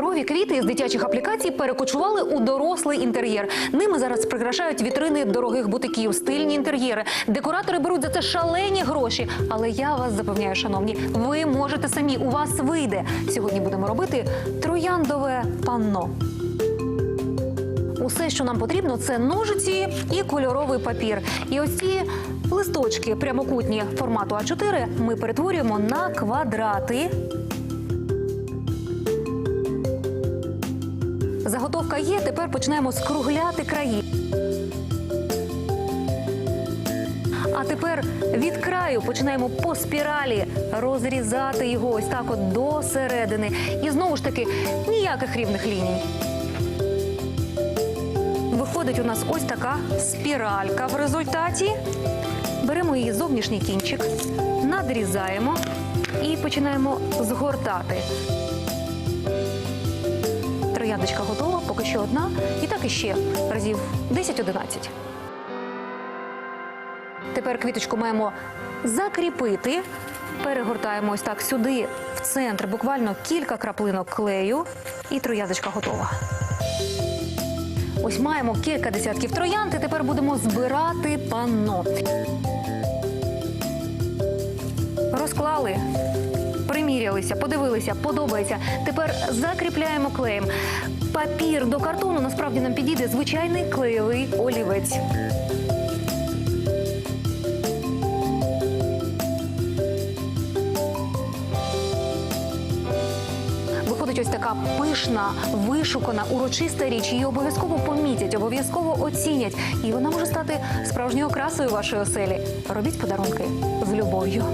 Кольорові квіти з дитячих аплікацій перекочували у дорослий інтер'єр. Ними зараз прикрашають вітрини дорогих бутиків, стильні інтер'єри. Декоратори беруть за це шалені гроші. Але я вас запевняю, шановні, ви можете самі. У вас вийде. Сьогодні будемо робити трояндове панно. Усе, що нам потрібно, це ножиці і кольоровий папір. І ось ці листочки прямокутні формату А4 ми перетворюємо на квадрати. Заготовка є. Тепер починаємо скругляти краї. А тепер від краю починаємо по спіралі розрізати його ось так от до середини. І знову ж таки ніяких рівних ліній. Виходить у нас ось така спіралька в результаті. Беремо її зовнішній кінчик, надрізаємо і починаємо згортати. Трояндочка готова, поки що одна. І так іще разів 10-11. Тепер квіточку маємо закріпити. Перегортаємо ось так сюди, в центр, буквально кілька краплинок клею, і трояндочка готова. Ось маємо кілька десятків троянд, і тепер будемо збирати панно. Розклали, примірялися, подивилися, подобається. Тепер закріпляємо клеєм. Папір до картону насправді нам підійде звичайний клеєвий олівець. Ось така пишна, вишукана, урочиста річ. Її обов'язково помітять, обов'язково оцінять. І вона може стати справжньою окрасою вашої оселі. Робіть подарунки з любов'ю.